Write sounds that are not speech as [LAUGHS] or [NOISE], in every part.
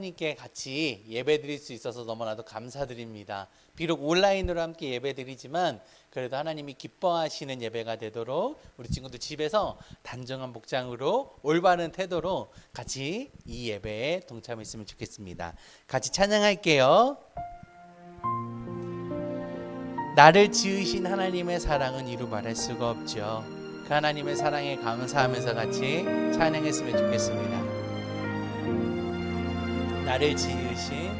하나님께 같이 예배 드릴 수 있어서 너무나도 감사드립니다. 비록 온라인으로 함께 예배 드리지만 그래도 하나님이 기뻐하시는 예배가 되도록 우리 친구들 집에서 단정한 복장으로 올바른 태도로 같이 이 예배에 동참했으면 좋겠습니다. 같이 찬양할게요. 나를 지으신 하나님의 사랑은 이루 말할 수가 없죠. 그 하나님의 사랑에 감사하면서 같이 찬양했으면 좋겠습니다. 나를 지으신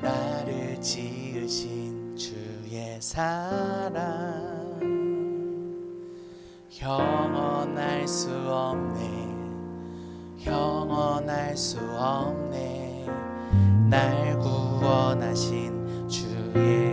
나를 지으신 주의 사랑. 영원할 수 없네. 영원할 수 없네. 날 구원하신 주의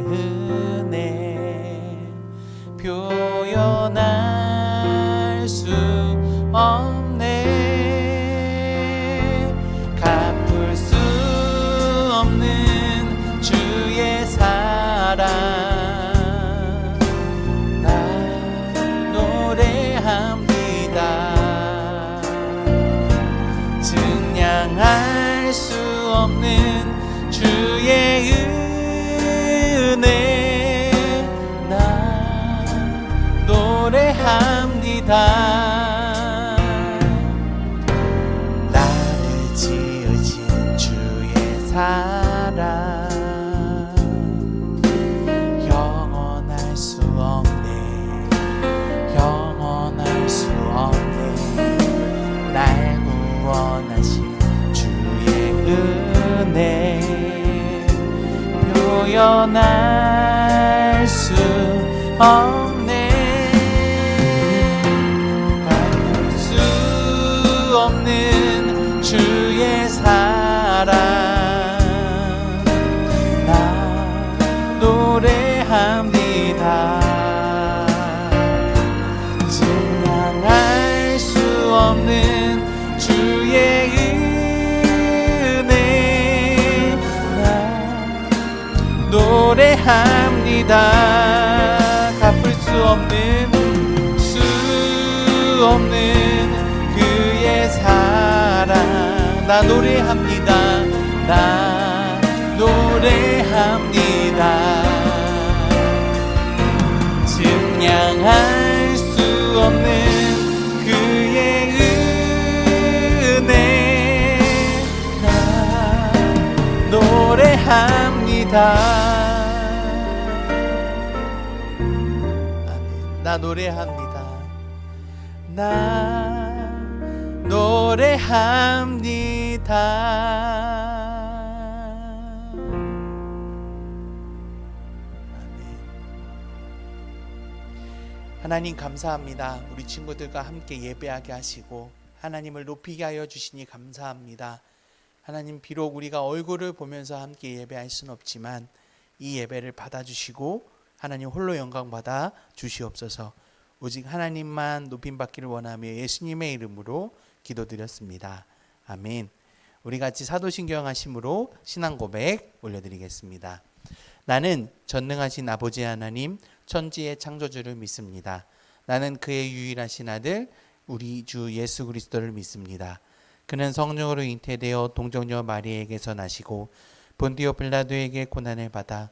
합니다. 갚을 수 없는 수 없는 그의 사랑. 나 노래합니다. 나 노래합니다. 증량할 수 없는 그의 은혜. 나 노래합니다 나 노래합니다 나 노래합니다. 하나님 감사합니다. 우리 친구들과 함께 예배하게 하시고 하나님을 높이게 하여 주시니 감사합니다. 하나님 비록 우리가 얼굴을 보면서 함께 예배할 수는 없지만 이 예배를 받아주시고 하나님 홀로 영광 받아 주시옵소서. 오직 하나님만 높임 받기를 원하며 예수님의 이름으로 기도드렸습니다. 아멘. 우리 같이 사도신경 하심으로 신앙 고백 올려드리겠습니다. 나는 전능하신 아버지 하나님 천지의 창조주를 믿습니다. 나는 그의 유일하신 아들 우리 주 예수 그리스도를 믿습니다. 그는 성령으로 잉태되어 동정녀 마리에게서 나시고 본디오 빌라도에게 고난을 받아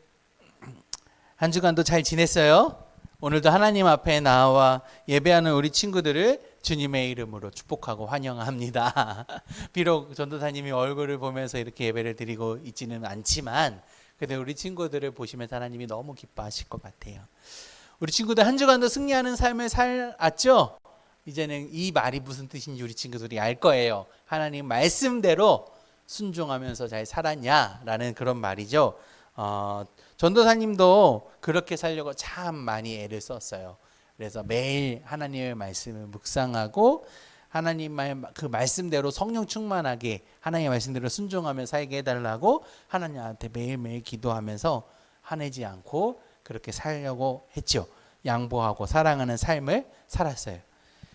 한 주간도 잘 지냈어요? 오늘도 하나님 앞에 나와 예배하는 우리 친구들을 주님의 이름으로 축복하고 환영합니다. [LAUGHS] 비록 전도사님이 얼굴을 보면서 이렇게 예배를 드리고 있지는 않지만 근데 우리 친구들을 보시면서 하나님이 너무 기뻐하실 것 같아요. 우리 친구들 한 주간도 승리하는 삶을 살았죠? 이제는 이 말이 무슨 뜻인지 우리 친구들이 알 거예요. 하나님 말씀대로 순종하면서 잘 살았냐라는 그런 말이죠. 어, 전도사님도 그렇게 살려고 참 많이 애를 썼어요. 그래서 매일 하나님의 말씀을 묵상하고 하나님의 그 말씀대로 성령 충만하게 하나님의 말씀대로 순종하며 살게 해달라고 하나님한테 매일매일 기도하면서 화내지 않고 그렇게 살려고 했죠. 양보하고 사랑하는 삶을 살았어요.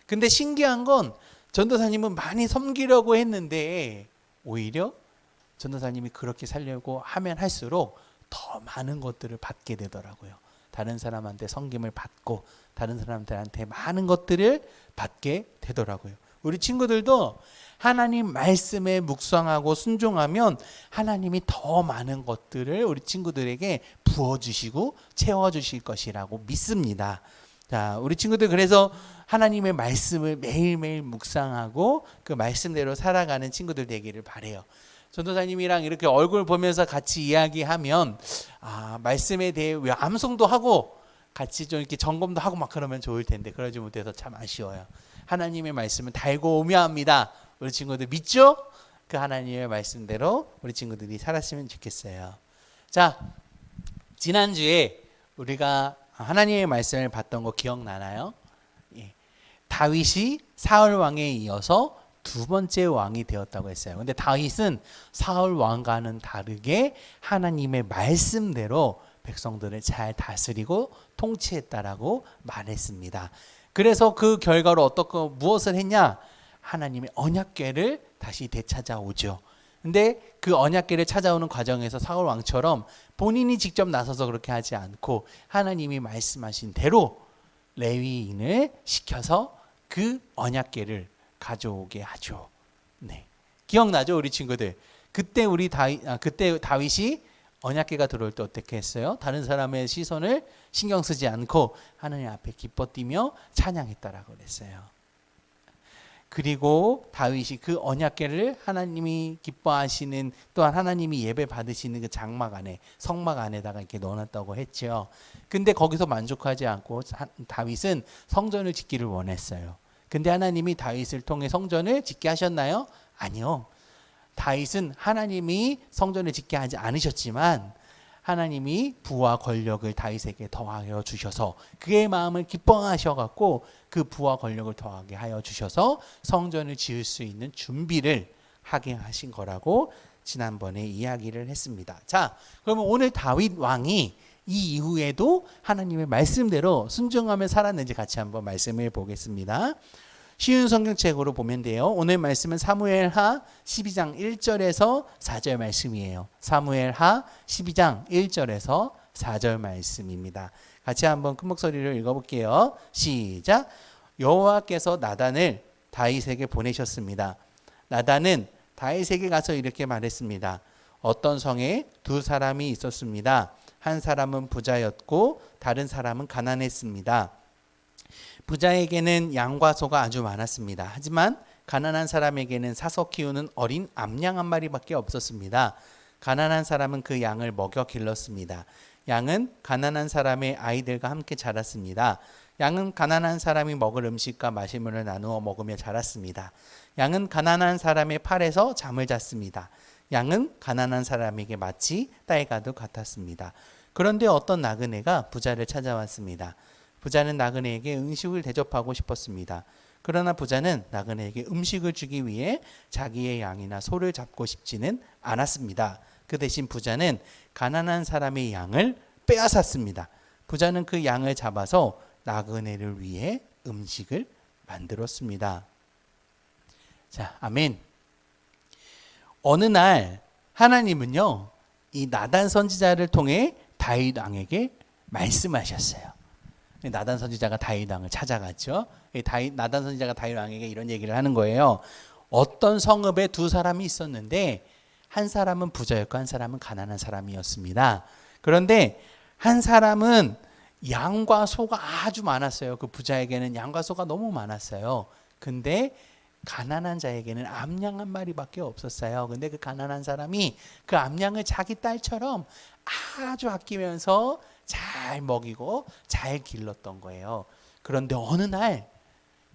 근데 신기한 건 전도사님은 많이 섬기려고 했는데 오히려 전도사님이 그렇게 살려고 하면 할수록 더 많은 것들을 받게 되더라고요. 다른 사람한테 섬김을 받고 다른 사람들한테 많은 것들을 받게 되더라고요. 우리 친구들도 하나님 말씀에 묵상하고 순종하면 하나님이 더 많은 것들을 우리 친구들에게 부어주시고 채워주실 것이라고 믿습니다. 자, 우리 친구들 그래서 하나님의 말씀을 매일매일 묵상하고 그 말씀대로 살아가는 친구들 되기를 바래요. 전도사님이랑 이렇게 얼굴 보면서 같이 이야기하면 아, 말씀에 대해 왜 암송도 하고 같이 좀 이렇게 점검도 하고 막 그러면 좋을 텐데 그러지 못해서 참 아쉬워요. 하나님의 말씀은 달고 오묘합니다. 우리 친구들 믿죠? 그 하나님의 말씀대로 우리 친구들이 살았으면 좋겠어요. 자, 지난주에 우리가 하나님의 말씀을 봤던 거 기억나나요? 예. 다윗이 사울 왕에 이어서 두 번째 왕이 되었다고 했어요. 근데 다윗은 사울 왕과는 다르게 하나님의 말씀대로 백성들을 잘 다스리고 통치했다라고 말했습니다. 그래서 그 결과로 어떻게 무엇을 했냐? 하나님의 언약궤를 다시 되찾아오죠. 근데 그 언약궤를 찾아오는 과정에서 사울 왕처럼 본인이 직접 나서서 그렇게 하지 않고 하나님이 말씀하신 대로 레위인을 시켜서 그 언약궤를 가져오게 하죠. 네. 기억나죠, 우리 친구들? 그때 우리 다윗 아, 그때 다윗이 언약궤가 들어올 때 어떻게 했어요? 다른 사람의 시선을 신경 쓰지 않고 하나님 앞에 기뻐 뛰며 찬양했다라고 그랬어요. 그리고 다윗이 그 언약궤를 하나님이 기뻐하시는 또한 하나님이 예배 받으시는 그 장막 안에 성막 안에다가 이렇게 넣어놨다고 했죠. 근데 거기서 만족하지 않고 다윗은 성전을 짓기를 원했어요. 근데 하나님이 다윗을 통해 성전을 짓게 하셨나요? 아니요. 다윗은 하나님이 성전을 짓게 하지 않으셨지만 하나님이 부와 권력을 다윗에게 더하여 주셔서 그의 마음을 기뻐하셔 갖고 그 부와 권력을 더하게 하여 주셔서 성전을 지을 수 있는 준비를 하게 하신 거라고 지난번에 이야기를 했습니다. 자, 그러면 오늘 다윗 왕이 이 이후에도 하나님의 말씀대로 순종하며 살았는지 같이 한번 말씀을 보겠습니다. 쉬운 성경책으로 보면 돼요. 오늘 말씀은 사무엘하 12장 1절에서 4절 말씀이에요. 사무엘하 12장 1절에서 4절 말씀입니다. 같이 한번 큰 목소리로 읽어볼게요. 시작. 여호와께서 나단을 다윗에게 보내셨습니다. 나단은 다윗에게 가서 이렇게 말했습니다. 어떤 성에 두 사람이 있었습니다. 한 사람은 부자였고 다른 사람은 가난했습니다. 부자에게는 양과 소가 아주 많았습니다. 하지만 가난한 사람에게는 사서 키우는 어린 암양 한 마리밖에 없었습니다. 가난한 사람은 그 양을 먹여 길렀습니다. 양은 가난한 사람의 아이들과 함께 자랐습니다. 양은 가난한 사람이 먹을 음식과 마실 물을 나누어 먹으며 자랐습니다. 양은 가난한 사람의 팔에서 잠을 잤습니다. 양은 가난한 사람에게 마치 딸과도 같았습니다. 그런데 어떤 나그네가 부자를 찾아왔습니다. 부자는 나그네에게 음식을 대접하고 싶었습니다. 그러나 부자는 나그네에게 음식을 주기 위해 자기의 양이나 소를 잡고 싶지는 않았습니다. 그 대신 부자는 가난한 사람의 양을 빼앗았습니다. 부자는 그 양을 잡아서 나그네를 위해 음식을 만들었습니다. 자, 아멘. 어느 날 하나님은요, 이 나단 선지자를 통해 다윗 왕에게 말씀하셨어요. 나단 선지자가 다윗 왕을 찾아갔죠. 다윗 나단 선지자가 다윗 왕에게 이런 얘기를 하는 거예요. 어떤 성읍에 두 사람이 있었는데 한 사람은 부자였고 한 사람은 가난한 사람이었습니다. 그런데 한 사람은 양과 소가 아주 많았어요. 그 부자에게는 양과 소가 너무 많았어요. 근데 가난한 자에게는 암양 한 마리밖에 없었어요. 근데 그 가난한 사람이 그 암양을 자기 딸처럼 아주 아끼면서 잘 먹이고 잘 길렀던 거예요. 그런데 어느 날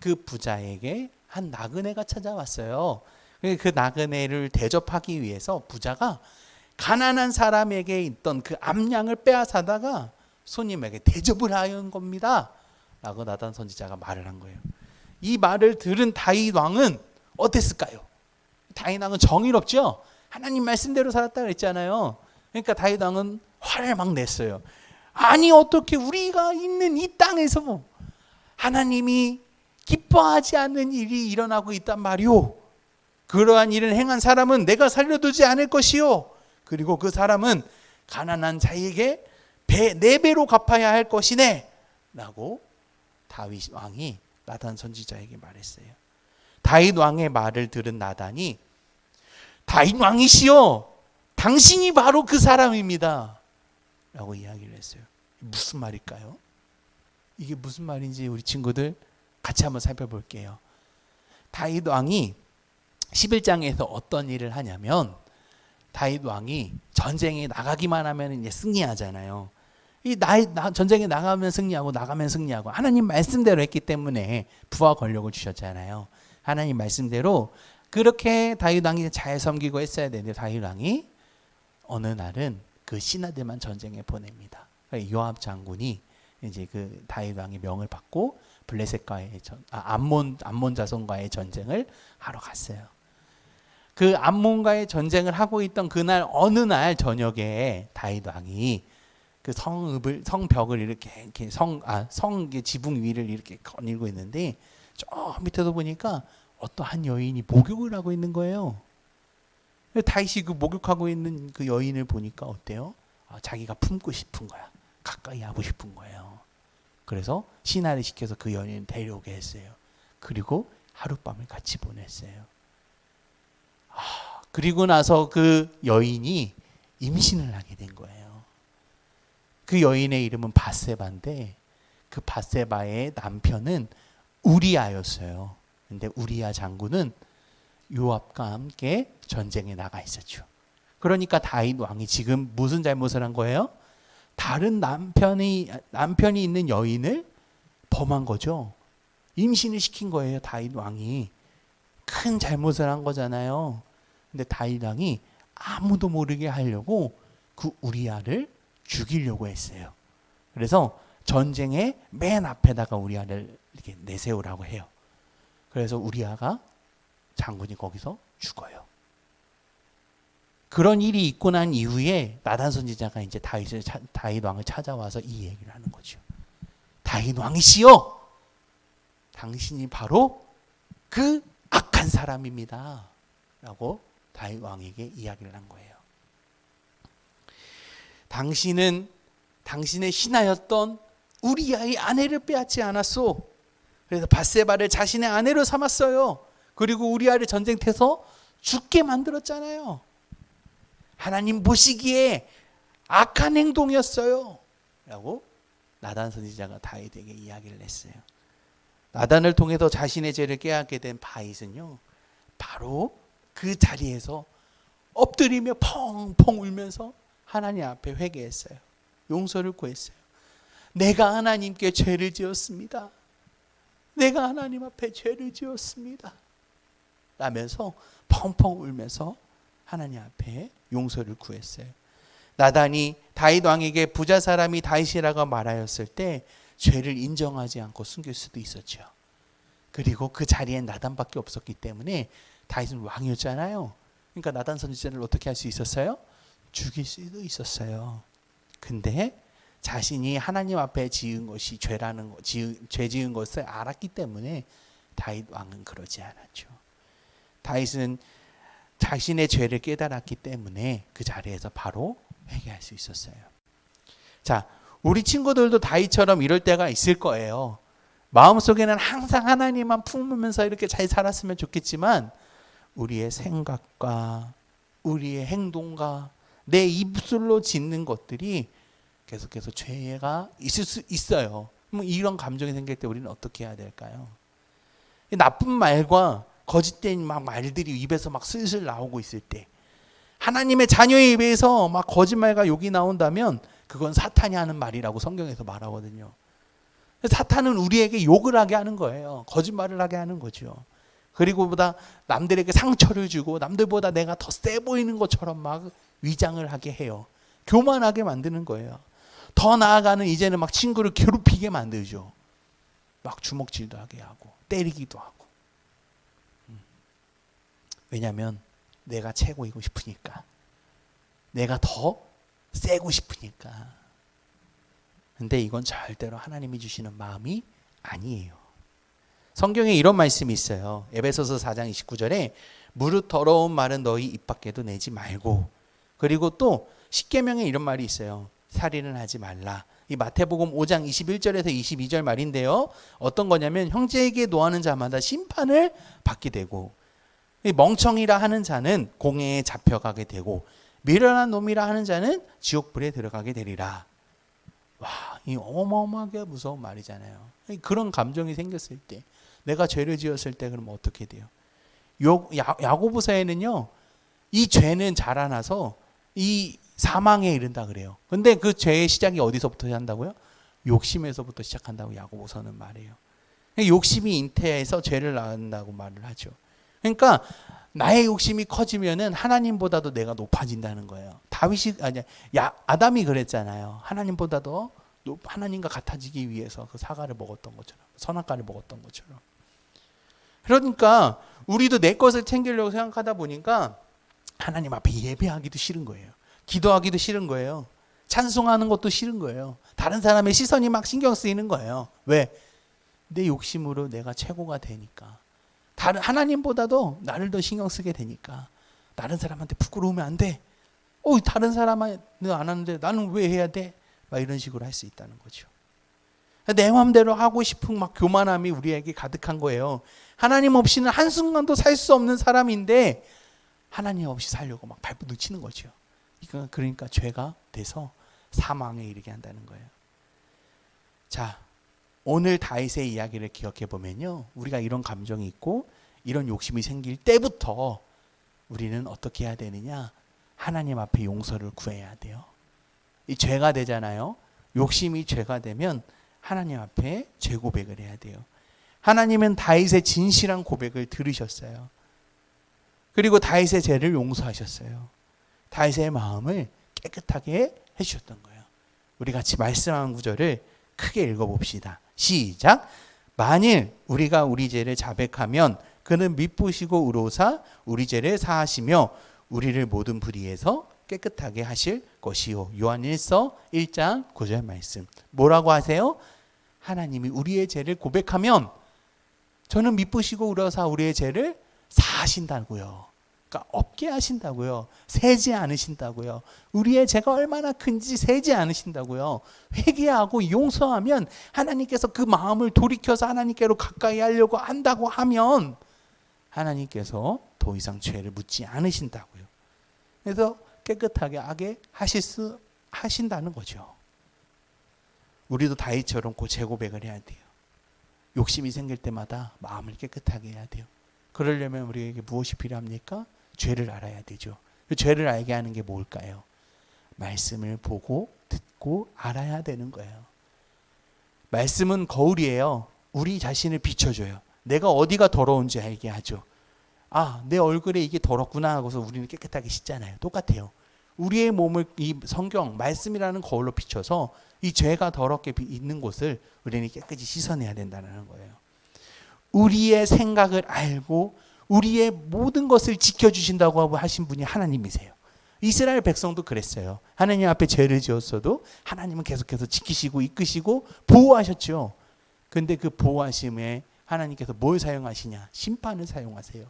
그 부자에게 한 나그네가 찾아왔어요. 그 나그네를 대접하기 위해서 부자가 가난한 사람에게 있던 그 암양을 빼앗아다가 손님에게 대접을 하는 겁니다. 라고 나단 선지자가 말을 한 거예요. 이 말을 들은 다윗 왕은 어땠을까요? 다윗 왕은 정의롭죠. 하나님 말씀대로 살았다 그랬잖아요. 그러니까 다윗 왕은 화를 막 냈어요. 아니 어떻게 우리가 있는 이 땅에서 하나님이 기뻐하지 않는 일이 일어나고 있단 말이오. 그러한 일을 행한 사람은 내가 살려두지 않을 것이요. 그리고 그 사람은 가난한 자에게 배, 네 배로 갚아야 할 것이네. 라고 다윗 왕이 나단 선지자에게 말했어요. 다윗 왕의 말을 들은 나단이 다윗 왕이시여 당신이 바로 그 사람입니다. 라고 이야기를 했어요. 무슨 말일까요? 이게 무슨 말인지 우리 친구들 같이 한번 살펴볼게요. 다윗 왕이 11장에서 어떤 일을 하냐면 다윗 왕이 전쟁에 나가기만 하면 이제 승리하잖아요. 이 나이 나, 전쟁에 나가면 승리하고 나가면 승리하고 하나님 말씀대로 했기 때문에 부와 권력을 주셨잖아요. 하나님 말씀대로 그렇게 다윗 왕이 잘 섬기고 했어야 되는데 다윗 왕이 어느 날은 그 신하들만 전쟁에 보냅니다. 그러니까 요압 장군이 이제 그 다윗 왕의 명을 받고 블레셋과의 전, 아, 암몬 암몬 자손과의 전쟁을 하러 갔어요. 그 암몬과의 전쟁을 하고 있던 그날 어느 날 저녁에 다윗 왕이 그 성읍을 성벽을 이렇게 이렇게 성아성 지붕 위를 이렇게 거닐고 있는데 저 밑에도 보니까 어떠한 여인이 목욕을 하고 있는 거예요. 다윗이 그 목욕하고 있는 그 여인을 보니까 어때요? 아, 자기가 품고 싶은 거야. 가까이 하고 싶은 거예요. 그래서 신하를 시켜서 그 여인을 데려오게 했어요. 그리고 하룻밤을 같이 보냈어요. 아, 그리고 나서 그 여인이 임신을 하게 된 거예요. 그 여인의 이름은 바세바인데 그 바세바의 남편은 우리아였어요. 근데 우리아 장군은 요압과 함께 전쟁에 나가 있었죠. 그러니까 다윗 왕이 지금 무슨 잘못을 한 거예요? 다른 남편이 남편이 있는 여인을 범한 거죠. 임신을 시킨 거예요. 다윗 왕이 큰 잘못을 한 거잖아요. 근데 다윗 왕이 아무도 모르게 하려고 그 우리아를 죽이려고 했어요. 그래서 전쟁의 맨 앞에다가 우리아를 이렇게 내세우라고 해요. 그래서 우리아가 장군이 거기서 죽어요. 그런 일이 있고 난 이후에 나단 선지자가 이제 다윗을 다윗 왕을 찾아와서 이 얘기를 하는 거죠. 다윗 왕이시여, 당신이 바로 그 악한 사람입니다. 라고 다윗 왕에게 이야기를 한 거예요. 당신은 당신의 신하였던 우리아의 아내를 빼앗지 않았소. 그래서 바세바를 자신의 아내로 삼았어요. 그리고 우리아를 전쟁터에서 죽게 만들었잖아요. 하나님 보시기에 악한 행동이었어요. 라고 나단 선지자가 다윗에게 이야기를 했어요. 나단을 통해서 자신의 죄를 깨닫게 된 바윗은요. 바로 그 자리에서 엎드리며 펑펑 울면서 하나님 앞에 회개했어요. 용서를 구했어요. 내가 하나님께 죄를 지었습니다. 내가 하나님 앞에 죄를 지었습니다. 라면서 펑펑 울면서 하나님 앞에 용서를 구했어요. 나단이 다윗 왕에게 부자 사람이 다윗이라고 말하였을 때 죄를 인정하지 않고 숨길 수도 있었죠. 그리고 그 자리에 나단밖에 없었기 때문에 다윗은 왕이었잖아요. 그러니까 나단 선지자를 어떻게 할 수 있었어요? 죽일 수도 있었어요. 근데 자신이 하나님 앞에 지은 것이 죄라는 거, 지은, 죄 지은 것을 알았기 때문에 다윗 왕은 그러지 않았죠. 다윗은 자신의 죄를 깨달았기 때문에 그 자리에서 바로 회개할 수 있었어요. 자, 우리 친구들도 다윗처럼 이럴 때가 있을 거예요. 마음속에는 항상 하나님만 품으면서 이렇게 잘 살았으면 좋겠지만 우리의 생각과 우리의 행동과 내 입술로 짓는 것들이 계속해서 죄가 있을 수 있어요. 뭐 이런 감정이 생길 때 우리는 어떻게 해야 될까요? 나쁜 말과 거짓된 막 말들이 입에서 막 슬슬 나오고 있을 때 하나님의 자녀의 입에서 막 거짓말과 욕이 나온다면 그건 사탄이 하는 말이라고 성경에서 말하거든요. 사탄은 우리에게 욕을 하게 하는 거예요. 거짓말을 하게 하는 거죠. 그리고 보다 남들에게 상처를 주고 남들보다 내가 더 세 보이는 것처럼 막 위장을 하게 해요. 교만하게 만드는 거예요. 더 나아가는 이제는 막 친구를 괴롭히게 만들죠. 막 주먹질도 하게 하고 때리기도 하고. 음. 왜냐하면 내가 최고이고 싶으니까. 내가 더 세고 싶으니까. 근데 이건 절대로 하나님이 주시는 마음이 아니에요. 성경에 이런 말씀이 있어요. 에베소서 4장 29절에 무릇 더러운 말은 너희 입 밖에도 내지 말고 그리고 또 십계명에 이런 말이 있어요. 살인은 하지 말라. 이 마태복음 5장 21절에서 22절 말인데요. 어떤 거냐면 형제에게 노하는 자마다 심판을 받게 되고 이 멍청이라 하는 자는 공회에 잡혀가게 되고 미련한 놈이라 하는 자는 지옥불에 들어가게 되리라. 와, 이 어마어마하게 무서운 말이잖아요. 그런 감정이 생겼을 때, 내가 죄를 지었을 때 그러면 어떻게 돼요? 요, 야, 야고보서에는요, 이 죄는 자라나서 이 사망에 이른다 그래요. 근데 그 죄의 시작이 어디서부터 한다고요? 욕심에서부터 시작한다고 야고보서는 말해요. 욕심이 잉태해서 죄를 낳는다고 말을 하죠. 그러니까 나의 욕심이 커지면은 하나님보다도 내가 높아진다는 거예요. 다윗이 아니 야 아담이 그랬잖아요. 하나님보다도 높- 하나님과 같아지기 위해서 그 사과를 먹었던 것처럼 선악과를 먹었던 것처럼. 그러니까 우리도 내 것을 챙기려고 생각하다 보니까 하나님 앞에 예배하기도 싫은 거예요. 기도하기도 싫은 거예요. 찬송하는 것도 싫은 거예요. 다른 사람의 시선이 막 신경 쓰이는 거예요. 왜? 내 욕심으로 내가 최고가 되니까. 다른 하나님보다도 나를 더 신경 쓰게 되니까 다른 사람한테 부끄러우면 안 돼. 어, 다른 사람은 안 하는데 나는 왜 해야 돼? 막 이런 식으로 할 수 있다는 거죠. 내 마음대로 하고 싶은 막 교만함이 우리에게 가득한 거예요. 하나님 없이는 한순간도 살 수 없는 사람인데 하나님 없이 살려고 막 발버둥 치는 거죠. 그러니까 죄가 돼서 사망에 이르게 한다는 거예요. 자, 오늘 다윗의 이야기를 기억해 보면요. 우리가 이런 감정이 있고 이런 욕심이 생길 때부터 우리는 어떻게 해야 되느냐? 하나님 앞에 용서를 구해야 돼요. 이 죄가 되잖아요. 욕심이 죄가 되면 하나님 앞에 죄 고백을 해야 돼요. 하나님은 다윗의 진실한 고백을 들으셨어요. 그리고 다윗의 죄를 용서하셨어요. 다윗의 마음을 깨끗하게 해 주셨던 거예요. 우리 같이 말씀 한 구절을 크게 읽어 봅시다. 시작. 만일 우리가 우리 죄를 자백하면 그는 미쁘시고 의로사 우리 죄를 사하시며 우리를 모든 불의에서 깨끗하게 하실 것이요. 요한일서 1장 9절 말씀. 뭐라고 하세요? 하나님이 우리의 죄를 고백하면 저는 미쁘시고 의로사 우리의 죄를 사하신다고요. 그러니까 없게 하신다고요. 세지 않으신다고요. 우리의 죄가 얼마나 큰지 세지 않으신다고요. 회개하고 용서하면 하나님께서 그 마음을 돌이켜서 하나님께로 가까이 하려고 한다고 하면 하나님께서 더 이상 죄를 묻지 않으신다고요. 그래서 깨끗하게 하게 하실 수 하신다는 거죠. 우리도 다윗처럼 그 재고백을 해야 돼요. 욕심이 생길 때마다 마음을 깨끗하게 해야 돼요. 그러려면 우리에게 무엇이 필요합니까? 죄를 알아야 되죠. 그 죄를 알게 하는 게 뭘까요? 말씀을 보고 듣고 알아야 되는 거예요. 말씀은 거울이에요. 우리 자신을 비춰줘요. 내가 어디가 더러운지 알게 하죠. 아, 내 얼굴에 이게 더럽구나 하고서 우리는 깨끗하게 씻잖아요. 똑같아요. 우리의 몸을 이 성경 말씀이라는 거울로 비춰서 이 죄가 더럽게 비- 있는 곳을 우리는 깨끗이 씻어내야 된다는 거예요. 우리의 생각을 알고 우리의 모든 것을 지켜주신다고 하신 분이 하나님이세요. 이스라엘 백성도 그랬어요. 하나님 앞에 죄를 지었어도 하나님은 계속해서 지키시고 이끄시고 보호하셨죠. 근데 그 보호하심에 하나님께서 뭘 사용하시냐? 심판을 사용하세요.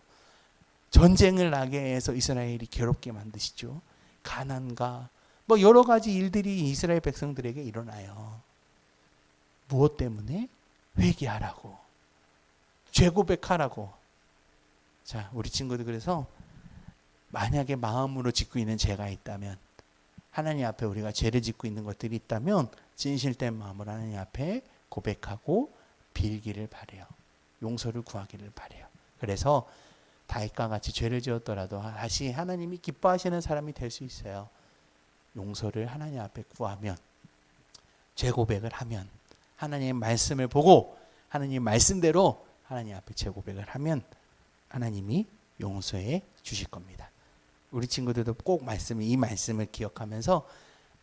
전쟁을 나게 해서 이스라엘이 괴롭게 만드시죠. 가난과 뭐 여러 가지 일들이 이스라엘 백성들에게 일어나요. 무엇 때문에? 회개하라고. 죄 고백하라고. 자, 우리 친구들 그래서 만약에 마음으로 짓고 있는 죄가 있다면 하나님 앞에 우리가 죄를 짓고 있는 것들이 있다면 진실된 마음으로 하나님 앞에 고백하고 빌기를 바래요. 용서를 구하기를 바래요. 그래서 다윗과 같이 죄를 지었더라도 다시 하나님이 기뻐하시는 사람이 될 수 있어요. 용서를 하나님 앞에 구하면 죄 고백을 하면 하나님의 말씀을 보고 하나님 말씀대로 하나님 앞에 죄 고백을 하면 하나님이 용서해 주실 겁니다. 우리 친구들도 꼭 말씀을 이 말씀을 기억하면서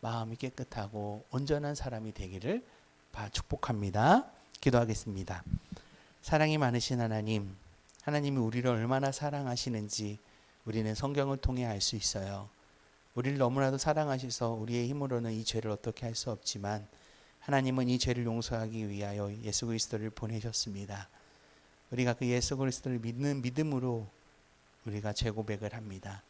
마음이 깨끗하고 온전한 사람이 되기를 바 축복합니다. 기도하겠습니다. 사랑이 많으신 하나님, 하나님이 우리를 얼마나 사랑하시는지 우리는 성경을 통해 알 수 있어요. 우리를 너무나도 사랑하셔서 우리의 힘으로는 이 죄를 어떻게 할 수 없지만 하나님은 이 죄를 용서하기 위하여 예수 그리스도를 보내셨습니다. 우리가 그 예수 그리스도를 믿는 믿음으로 우리가 죄 고백을 합니다.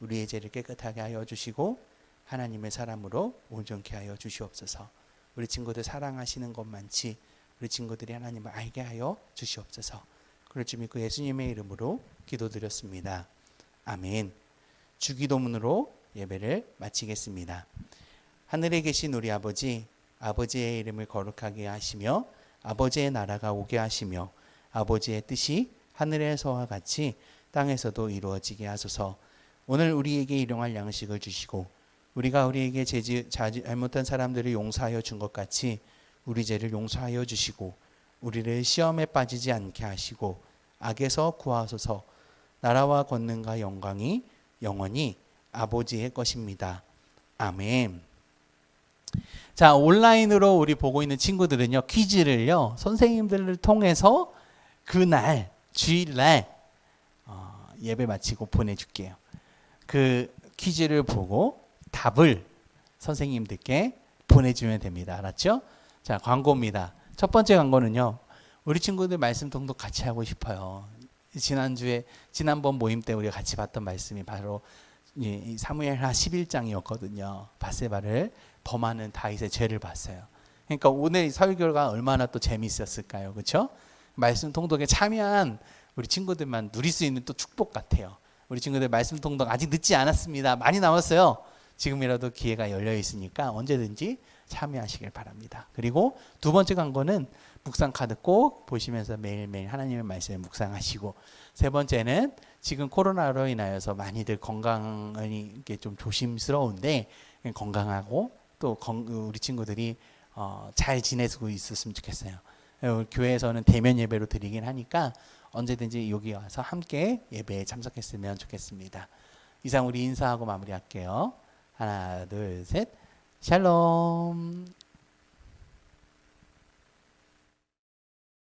우리의 죄를 깨끗하게 하여 주시고 하나님의 사람으로 온전케 하여 주시옵소서. 우리 친구들 사랑하시는 것만치 우리 친구들이 하나님을 알게 하여 주시옵소서. 그럴 줄 믿고 예수님의 이름으로 기도드렸습니다. 아멘. 주기도문으로 예배를 마치겠습니다. 하늘에 계신 우리 아버지, 아버지의 이름을 거룩하게 하시며 아버지의 나라가 오게 하시며 아버지의 뜻이 하늘에서와 같이 땅에서도 이루어지게 하소서. 오늘 우리에게 일용할 양식을 주시고 우리가 우리에게 자지- 잘못한 사람들을 용서하여 준 것 같이 우리 죄를 용서하여 주시고 우리를 시험에 빠지지 않게 하시고 악에서 구하소서. 나라와 권능과 영광이 영원히 아버지의 것입니다. 아멘. 자, 온라인으로 우리 보고 있는 친구들은요, 퀴즈를요, 선생님들을 통해서 그날, 주일날, 어, 예배 마치고 보내줄게요. 그 퀴즈를 보고 답을 선생님들께 보내주면 됩니다. 알았죠? 자, 광고입니다. 첫 번째 광고는요, 우리 친구들 말씀 통독 같이 하고 싶어요. 지난주에, 지난번 모임 때 우리가 같이 봤던 말씀이 바로 이 사무엘하 11장이었거든요. 바세바를 범하는 다윗의 죄를 봤어요. 그러니까 오늘 설교가 얼마나 또 재미있었을까요? 그렇죠? 말씀 통독에 참여한 우리 친구들만 누릴 수 있는 또 축복 같아요. 우리 친구들 말씀 통독 아직 늦지 않았습니다. 많이 남았어요. 지금이라도 기회가 열려 있으니까 언제든지 참여하시길 바랍니다. 그리고 두 번째 광고는 묵상 카드 꼭 보시면서 매일매일 하나님의 말씀을 묵상하시고 세 번째는 지금 코로나로 인하여서 많이들 건강이 좀 조심스러운데 건강하고 또 건- 우리 친구들이 어, 잘 지내고 있었으면 좋겠어요. 어, 교회에서는 대면 예배로 드리긴 하니까 언제든지 여기 와서 함께 예배에 참석했으면 좋겠습니다. 이상 우리 인사하고 마무리할게요. 하나, 둘, 셋. 샬롬.